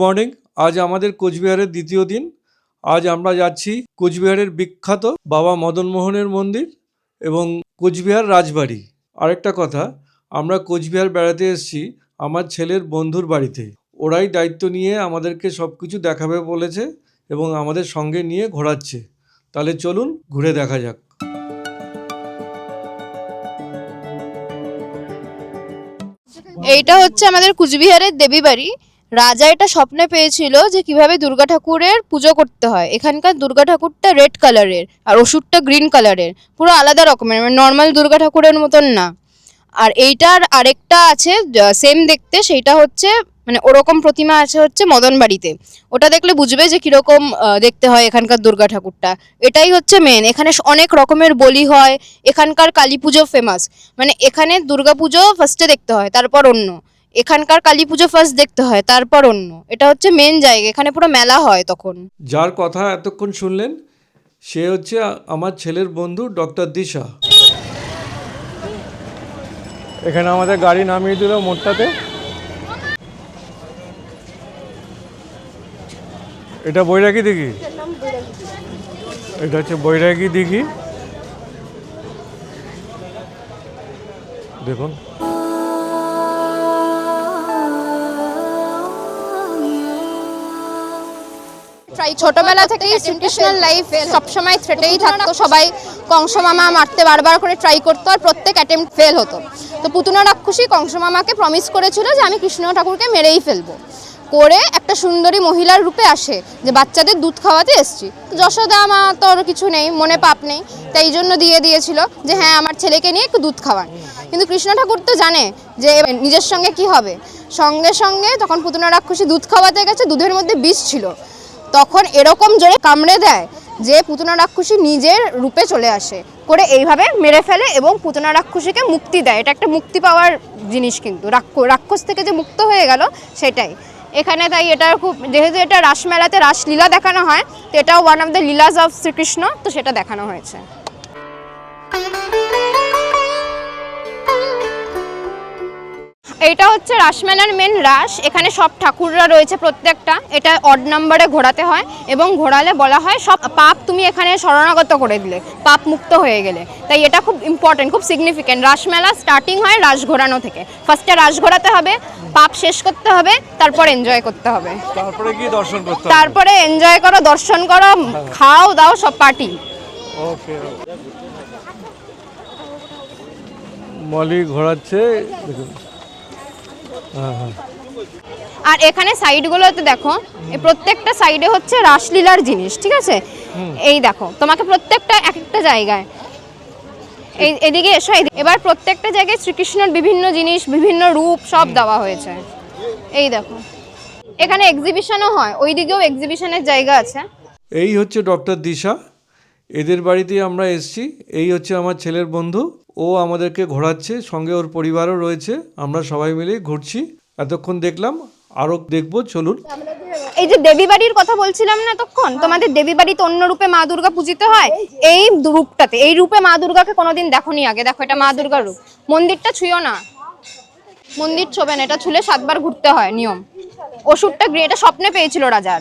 Morning আজ আমাদের কোচবিহারের দ্বিতীয় দিন। আজ আমরা যাচ্ছি কোচবিহারের বিখ্যাত বাবা মদনমোহনের মন্দির এবং কোচবিহার রাজবাড়ি। আরেকটা কথা, আমরা কোচবিহার বেড়াতে এসেছি আমার ছেলের বন্ধুর বাড়িতে। ওরাই দায়িত্ব নিয়ে আমাদেরকে সব কিছু দেখাবে বলেছে এবং আমাদের সঙ্গে নিয়ে ঘোরাচ্ছে। তাহলে চলুন ঘুরে দেখা যাক। এইটা হচ্ছে আমাদের কুচবিহারের দেবী বাড়ি রাজা এটা স্বপ্নে পেয়েছিল যে কীভাবে দুর্গা ঠাকুরের পুজো করতে হয়। এখানকার দুর্গা ঠাকুরটা রেড কালারের আর ওষুধটা গ্রিন কালারের পুরো আলাদা রকমের মানে নর্মাল দুর্গা ঠাকুরের মতন না। আর এইটার আরেকটা আছে সেম দেখতে, সেইটা হচ্ছে মানে ওরকম প্রতিমা আছে হচ্ছে মদন বাড়িতে ওটা দেখলে বুঝবে যে কীরকম দেখতে হয় এখানকার দুর্গা ঠাকুরটা। এটাই হচ্ছে মেন এখানে অনেক রকমের বলি হয়। এখানকার কালী পুজো ফেমাস মানে এখানে দুর্গা পুজো ফার্স্টে দেখতে হয়, তারপর অন্য। এখানকার কালী পুজো ফার্স্ট দেখতে হয়, তারপর অন্য। এটা হচ্ছে মেন জায়গা, এখানে পুরো মেলা হয় তখন। যার কথা এতক্ষণ শুনলেন, সে হচ্ছে আমার ছেলের বন্ধু ডক্টর দিশা। এখানে আমাদের গাড়ি নামিয়ে দিল মোড়টাতে এটা বৈরাগী দিঘি? এটা হচ্ছে বৈরাগী দিঘি। দেখুন। ট্রাই ছোটবেলা থেকেই শ্রীকৃষ্ণের লাইফ সবসময় থ্রেটেই থাকতো সবাই কংস মামা মারতে বারবার করে ট্রাই করতো আর প্রত্যেক অ্যাটেম্প ফেল হতো। তো পুতুনা রাক্ষসী কংস মামাকে প্রমিস করেছিল যে আমি কৃষ্ণ ঠাকুরকে মেরেই ফেলব। করে একটা সুন্দরী মহিলার রূপে আসে যে বাচ্চাদের দুধ খাওয়াতে এসছি। যশোদা মা তোর কিছু নেই মনে পাপ নেই। তাই জন্য দিয়ে দিয়েছিল যে হ্যাঁ আমার ছেলেকে নিয়ে একটু দুধ খাওয়ান। কিন্তু কৃষ্ণ ঠাকুর তো জানে যে নিজের সঙ্গে কি হবে? সঙ্গে সঙ্গে তখন পুতুনা রাক্ষসী দুধ খাওয়াতে গেছে দুধের মধ্যে বিষ ছিল। তখন এরকম জোরে কামড়ে দেয় যে পুতনা রাক্ষসী নিজের রূপে চলে আসে। করে এইভাবে মেরে ফেলে এবং পুতনা রাক্ষসীকে মুক্তি দেয়। এটা একটা মুক্তি পাওয়ার জিনিস কিন্তু। রাক্ষ- রাক্ষস থেকে যে মুক্ত হয়ে গেল, সেটাই। এখানে তাই এটা খুব, যেহেতু এটা রাসমেলাতে রাসলীলা দেখানো হয়, তো এটাও one of the leelas of Shrikrishna, তো সেটা দেখানো হয়েছে। এইটা হচ্ছে রাসমেলার মেন রাস। এখানে সব ঠাকুররা রয়েছে প্রত্যেকটা। এটা অড নাম্বারে ঘোরাতে হয় এবং ঘোরালে বলা হয় সব পাপ তুমি এখানে শরণাগত করে দিলে পাপ মুক্ত হয়ে গেলে। তাই এটা খুব ইম্পর্টেন্ট খুব সিগনিফিক্যান্ট রাসমেলা স্টার্টিং হয় রাস ঘোরানো থেকে। ফার্স্টে রাস ঘোরাতে হবে পাপ শেষ করতে হবে তারপর এনজয় করতে হবে। তারপরে গিয়ে দর্শন করতে তারপরে এনজয় করো দর্শন করো খাও দাও সব পার্টি ওকে। মলি ঘোরাচ্ছে দেখুন। আর এখানে সাইডগুলোতে দেখো প্রত্যেকটা সাইডে হচ্ছে রাসলীলার জিনিস ঠিক আছে? এই দেখো তোমাকে প্রত্যেকটা এক একটা জায়গায়। এই এদিকে এসো। এবার প্রত্যেকটা জায়গায় শ্রীকৃষ্ণর বিভিন্ন জিনিস বিভিন্ন রূপ সব দেওয়া হয়েছে। এই দেখো। এখানে এক্সিবিশনও হয় ওই দিকেও এক্সিবিশনের জায়গা আছে। এই হচ্ছে ডক্টর দিশা। এদের বাড়িতে আমরা এসেছি। এই হচ্ছে আমার ছেলের বন্ধু। ও আমাদেরকে ঘোরাচ্ছে সঙ্গে ওর পরিবারও রয়েছে। আমরা সবাই মিলে ঘুরছি। এতক্ষণ দেখলাম আরও দেখব চলুন। এই যে দেবী বাড়ির কথা বলছিলাম না তখন তোমাদের দেবী বাড়িতে অন্য রূপে মা দুর্গা পূজিত হয়? এই রূপটাতে এই রূপে মা দুর্গাকে কোনোদিন দেখোনি আগে। দেখো এটা মা দুর্গার রূপ। মন্দিরটা ছুঁয়ো না। মন্দির ছোবেন এটা ছুলে সাতবার ঘুরতে হয় নিয়ম। ওষুধটা গ্রে এটা স্বপ্নে পেয়েছিল রাজার।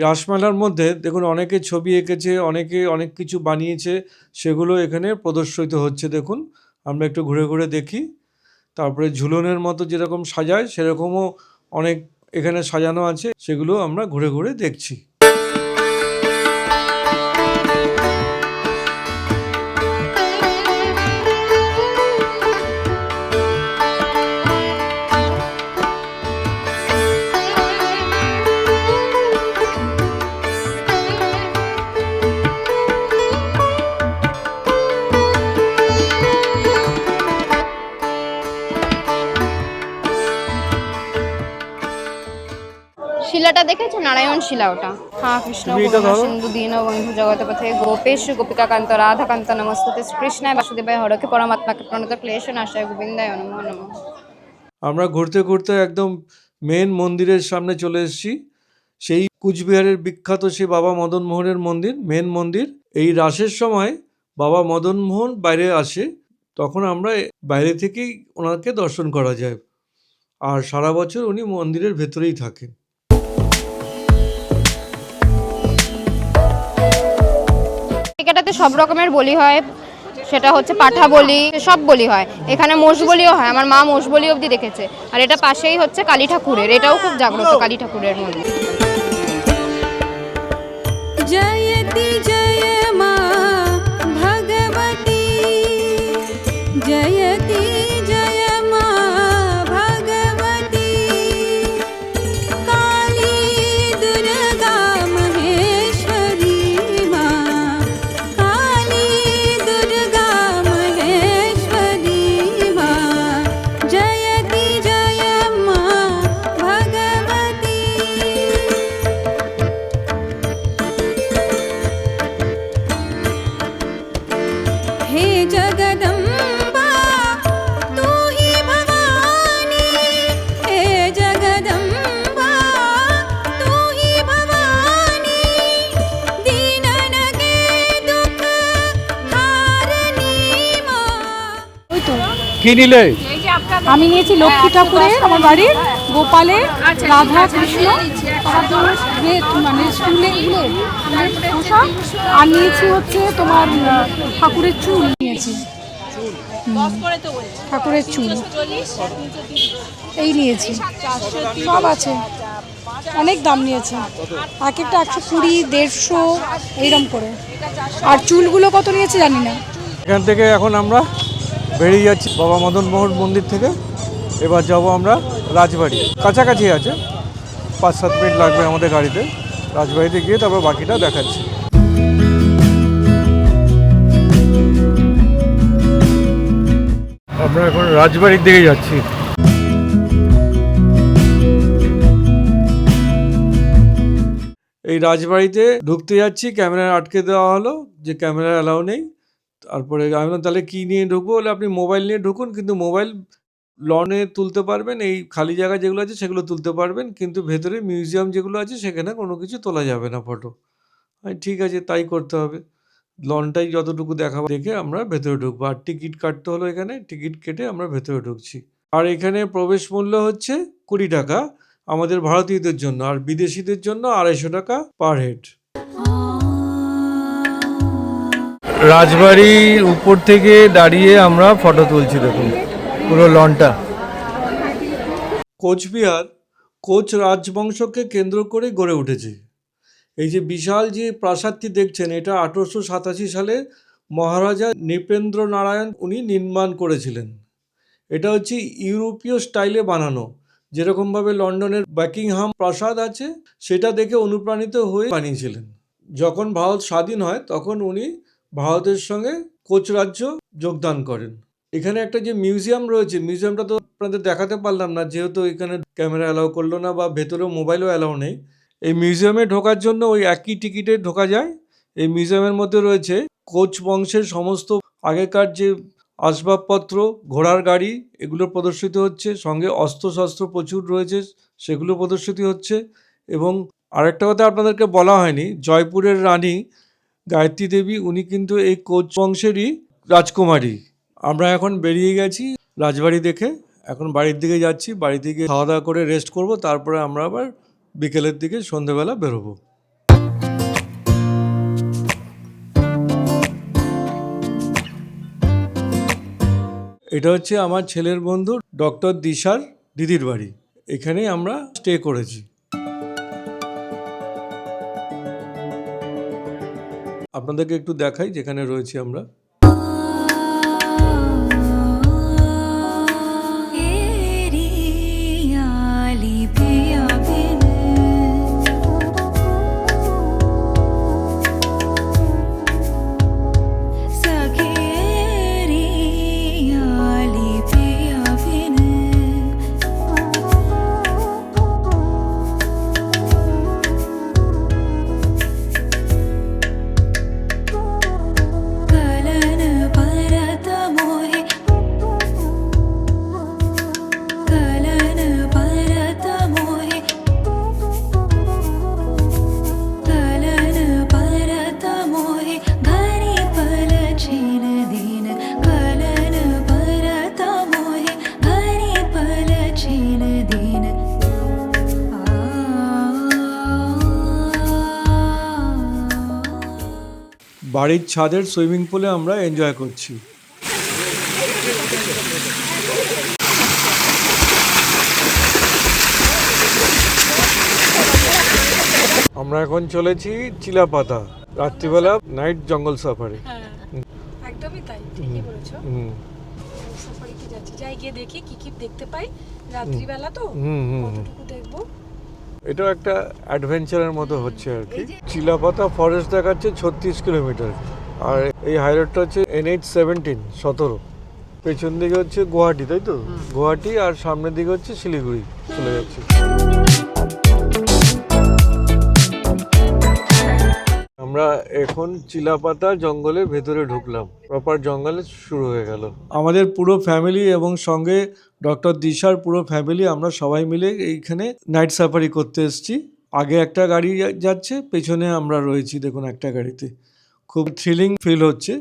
রাসমেলার মধ্যে দেখুন, অনেকে ছবি এঁকেছে, অনেকে অনেক কিছু বানিয়েছে, সেগুলো এখানে প্রদর্শিত হচ্ছে, দেখুন। আমরা একটু ঘুরে ঘুরে দেখি। তারপরে ঝুলনের মতো যেরকম সাজায়, সেরকমও অনেক এখানে সাজানো আছে, সেগুলো আমরা ঘুরে ঘুরে দেখছি। হ্যাঁ কৃষ্ণ এটা করুণা ধরো। সিন্ধু দীন বন্ধু জগৎপথে গোপেশ গোপিকাকান্ত রাধাকান্ত নমস্তুতে কৃষ্ণায় বাসুদেবায় হরকে পরমাত্মাকে প্রণত ক্লেশ নাশায় গোবিন্দায় নমঃ নমঃ। আমরা ঘুরতে ঘুরতে একদম মেন মন্দিরের সামনে চলে এসেছি। সেই কুচবিহারের বিখ্যাত সেই বাবা মদন মোহনের মন্দির মেন মন্দির। এই রাসের সময় বাবা মদন মোহন বাইরে আসে তখন আমরা বাইরে থেকেই ওনাকে দর্শন করা যায়। আর সারা বছর উনি মন্দিরের ভেতরেই থাকেন। এটাতে সব রকমের বলি হয়। সেটা হচ্ছে পাঠা বলি, সব বলি হয়। এখানে মোষ বলিও হয়, আমার মা মোষ বলি অবধি দেখেছে। আর এটা পাশেই হচ্ছে কালী ঠাকুরের, এটাও খুব জাগ্রত কালী ঠাকুরের মন্দির। কি নিলে? আমি নিয়েছি লক্ষ্মী ঠাকুরের আমার বাড়ির গোপালের রাধা কৃষ্ণ তারপর মানে স্কুলে এগুলো পোশাক আর নিয়েছি হচ্ছে তোমার ঠাকুরের চুল নিয়েছি। ঠাকুরের চুল। এই নিয়েছি। সব আছে। অনেক দাম নিয়েছে। এক একটা একশো কুড়ি দেড়শো এইরকম করে। আর চুলগুলো কত নিয়েছে জানি না। এখান থেকে এখন আমরা বেরিয়ে যাচ্ছি বাবা মদন মোহন মন্দির থেকে। এবার যাব আমরা রাজবাড়ি। কাছাকাছি আছে। পাঁচ সাত মিনিট লাগবে আমাদের গাড়িতে। রাজবাড়িতে গিয়ে তারপর বাকিটা দেখাচ্ছি। আমরা এখন রাজবাড়ির দিকে যাচ্ছি। এই রাজবাড়িতে ঢুকতে যাচ্ছি। ক্যামেরা আটকে দেওয়া হলো যে ক্যামেরা অ্যালাউ নেই। তারপরে আমি বললাম, তাহলে কী নিয়ে ঢুকবো? বলে আপনি মোবাইল নিয়ে ঢুকুন কিন্তু মোবাইল লনে তুলতে পারবেন এই খালি জায়গা যেগুলো আছে সেগুলো তুলতে পারবেন কিন্তু ভেতরে মিউজিয়াম যেগুলো আছে সেখানে কোনো কিছু তোলা যাবে না ফটো। ঠিক আছে তাই করতে হবে। লনটাই যতটুকু দেখাবো দেখে আমরা ভেতরে ঢুকবো। আর টিকিট কাটতে হলো এখানে টিকিট কেটে আমরা ভেতরে ঢুকছি। আর এখানে প্রবেশ মূল্য হচ্ছে কুড়ি টাকা আমাদের ভারতীয়দের জন্য আর বিদেশিদের জন্য আড়াইশো টাকা পার হেড। রাজবাড়ির উপর থেকে দাঁড়িয়ে আমরা ফটো তুলছি, দেখুন, পুরো লনটা। কোচবিহার, কোচ রাজবংশকে কেন্দ্র করে গড়ে উঠেছে। এই যে বিশাল যে প্রাসাদটি দেখছেন, এটা আঠারোশো সাতাশি সালে মহারাজা নৃপেন্দ্র নারায়ণ উনি নির্মাণ করেছিলেন। এটা হচ্ছে ইউরোপীয় স্টাইলে বানানো। যেরকমভাবে লন্ডনের ব্যাকিংহাম প্রাসাদ আছে, সেটা দেখে অনুপ্রাণিত হয়ে বানিয়েছিলেন। যখন ভারত স্বাধীন হয়, তখন উনি ভারতের সঙ্গে কোচ রাজ্য যোগদান করেন। এখানে একটা যে মিউজিয়াম রয়েছে, মিউজিয়ামটা তো আপনাদের দেখাতে পারলাম না, যেহেতু এখানে ক্যামেরা অ্যালাউ করল না বা ভেতরেও মোবাইলও অ্যালাউ নেই। এই মিউজিয়ামে ঢোকার জন্য ওই একই টিকিটে ঢোকা যায়। এই মিউজিয়ামের মধ্যে রয়েছে কোচ বংশের সমস্ত আগেকার যে আসবাবপত্র, ঘোড়ার গাড়ি, এগুলো প্রদর্শিত হচ্ছে। সঙ্গে অস্ত্রশস্ত্র প্রচুর রয়েছে, সেগুলো প্রদর্শিত হচ্ছে। এবং আরেকটা কথা আপনাদেরকে বলা হয়নি, জয়পুরের রানী গায়ত্রী দেবী, উনি কিন্তু এই কোচ বংশেরই রাজকুমারী। আমরা এখন বেরিয়ে গেছি রাজবাড়ি দেখে। এখন বাড়ির দিকে যাচ্ছি বাড়ি থেকে খাওয়া দাওয়া করে রেস্ট করব, তারপরে আমরা আবার বিকেলের দিকে সন্ধেবেলা বেরোবো। এটা হচ্ছে আমার ছেলের বন্ধু ডক্টর দিশার দিদির বাড়ি। এখানেই আমরা স্টে করেছি। আপনাদেরকে একটু দেখাই যেখানে রয়েছি আমরা। বাড়ির ছাদের সুইমিং পুলে আমরা এনজয় করছি। আমরা এখন চলেছি চিলাপাতা রাত্রিবেলা নাইট জঙ্গল সাফারি একদমই তাই ঠিকই বলেছ। হুম। সাফারিতে যাচ্ছি। যাই গিয়ে দেখি কি কি দেখতে পাই। রাত্রিবেলা তো হুম হুম হুম। কতটুকু দেখব? এটা একটা অ্যাডভেঞ্চারের মতো হচ্ছে আর কি। চিলাপাতা ফরেস্ট দেখাচ্ছে ছত্রিশ কিলোমিটার। আর এই হাইরোডটা হচ্ছে এনএইচ সেভেন্টিন সতেরো। পেছন দিকে হচ্ছে গুয়াহাটি তাই তো? গুয়াহাটি আর সামনের দিকে হচ্ছে শিলিগুড়ি চলে যাচ্ছে। আমরা এখন চিলাপাতা জঙ্গলের ভেতরে ঢুকলাম। প্রপার জঙ্গলে শুরু হয়ে গেল। আমাদের পুরো ফ্যামিলি এবং সঙ্গে ডক্টর দিশার পুরো ফ্যামিলি আমরা সবাই মিলে এইখানে নাইট সাফারি করতে এসেছি। আগে একটা গাড়ি যাচ্ছে, পেছনে আমরা রয়েছি, দেখুন একটা গাড়িতে। খুব থ্রিলিং ফিল হচ্ছে।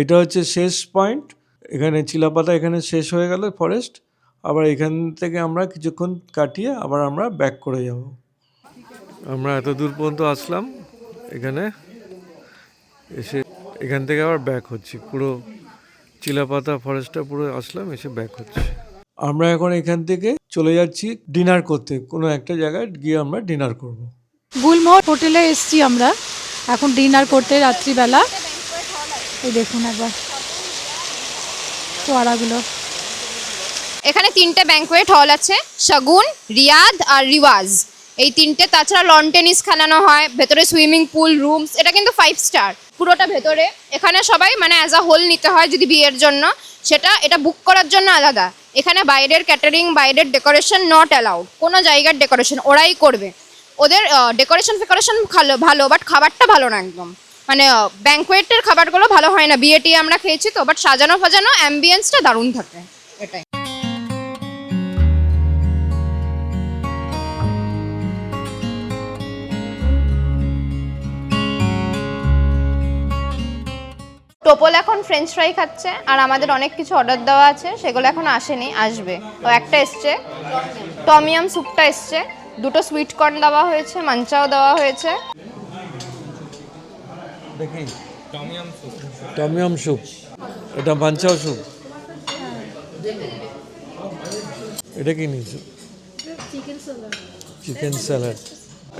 এটা হচ্ছে শেষ পয়েন্ট এখানে চিলাপাতা এখানে শেষ হয়ে গেল ফরেস্ট আবার এখান থেকে আমরা কিছুক্ষণ কাটিয়ে আবার আমরা ব্যাক করে যাব। আমরা এত দূর পর্যন্ত আসলাম, এখানে এসে এখান থেকে আবার ব্যাক হচ্ছি। পুরো চিলাপাতা ফরেস্টটা পুরো আসলাম এসে ব্যাক হচ্ছে। আমরা এখন এখান থেকে চলে যাচ্ছি ডিনার করতে। কোনো একটা জায়গায় গিয়ে আমরা ডিনার করব। গুলমোহর হোটেলে এসছি আমরা। এখন ডিনার করতে রাত্রিবেলা। এই দেখুন একবার ফোয়ারাগুলো এখানে তিনটে ব্যাঙ্কোয়েট হল আছে শগুন রিয়াদ আর রিওয়াজ এই তিনটে তাছাড়া লন টেনিস খেলানো হয় ভেতরে সুইমিং পুল রুমস এটা কিন্তু ফাইভ স্টার পুরোটা ভেতরে। এখানে সবাই মানে অ্যাজ আ হোল নিতে হয় যদি বিয়ের জন্য। সেটা, এটা বুক করার জন্য আলাদা। এখানে বাইরের ক্যাটারিং বাইরের ডেকোরেশন নট অ্যালাউড কোনো জায়গার ডেকোরেশন ওরাই করবে। ওদের ডেকোরেশন ফেকোরেশন ভালো ভালো বাট খাবারটা ভালো না একদম। মানে ব্যাঙ্কোয়েটের খাবারগুলো ভালো হয় না। বিয়ে টিয়ে আমরা খেয়েছি তো বাট সাজানো ফাজানো অ্যাম্বিয়েন্সটা দারুণ থাকে। এটাই। টোপল এখন ফ্রেঞ্চ ফ্রাই খাচ্ছে আর আমাদের অনেক কিছু অর্ডার দেওয়া আছে সেগুলো এখন আসেনি আসবে। তো একটা এসছে টমিয়াম স্যুপটা এসছে দুটো সুইট কর্ন দেওয়া হয়েছে মাঞ্চাও দেওয়া হয়েছে। দেখি। টমিয়াম স্যুপ এটা মাঞ্চাও স্যুপ এটা কি নিয়েছো চিকেন স্যালাড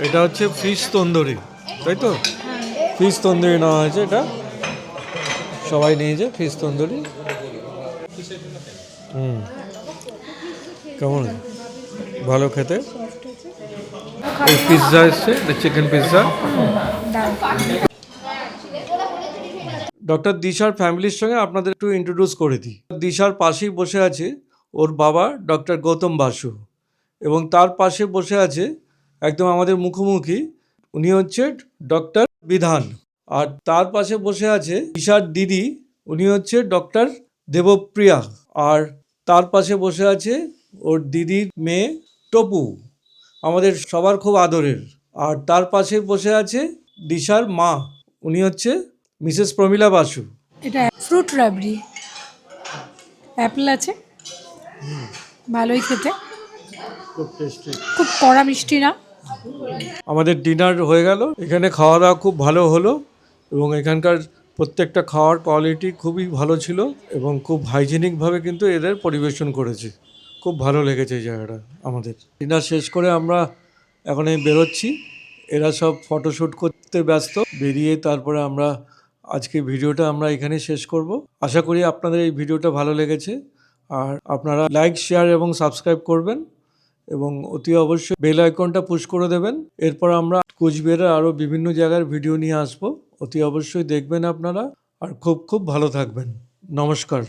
এটা হচ্ছে ফিশ তন্দুরি তাই তো? ফিশ তন্দুরি নেওয়া হয়েছে এটা? সবাই নিয়েছে ফিশ তন্দুরি হুম। কেমন? ভালো খেতে? এই পিৎজা এসছে চিকেন পিৎজা ডক্টর দিশার ফ্যামিলির সঙ্গে আপনাদের একটু ইন্ট্রোডিউস করে দিই। দিশার পাশেই বসে আছে ওর বাবা ডক্টর গৌতম বাসু এবং তার পাশে বসে আছে একদম আমাদের মুখোমুখি। উনি হচ্ছে ডক্টর বিধান। আর তার পাশে বসে আছে দিশার দিদি উনি হচ্ছে ডক্টর দেবপ্রিয়া। আর তার পাশে বসে আছে ওর দিদির মেয়ে টপু। আমাদের সবার খুব আদরের। আর তার পাশে বসে আছে দিশার মা উনি হচ্ছে মিসেস প্রমিলা বাসু। এটা ফ্রুট রাবড়ি। অ্যাপেল আছে। ভালোই খেতে। খুব খুব কড়া মিষ্টি না। আমাদের ডিনার হয়ে গেল। এখানে খাওয়া দাওয়া খুব ভালো হলো। এবং এখানকার প্রত্যেকটা খাওয়ার কোয়ালিটি খুবই ভালো ছিল এবং খুব হাইজেনিকভাবে কিন্তু এদের পরিবেশন করেছে। খুব ভালো লেগেছে এই জায়গাটা আমাদের। ডিনার শেষ করে আমরা এখন এই বেরোচ্ছি। এরা সব ফটোশ্যুট করতে ব্যস্ত। বেরিয়ে তারপরে আমরা আজকে ভিডিওটা আমরা এখানে শেষ করব। আশা করি আপনাদের এই ভিডিওটা ভালো লেগেছে। আর আপনারা লাইক শেয়ার এবং সাবস্ক্রাইব করবেন এবং অতি অবশ্যই বেল আইকনটা পুশ করে দেবেন। এরপর আমরা কোচবিহারের আরও বিভিন্ন জায়গার ভিডিও নিয়ে আসব। অতি অবশ্যই দেখবেন আপনারা আর খুব খুব ভালো থাকবেন। নমস্কার।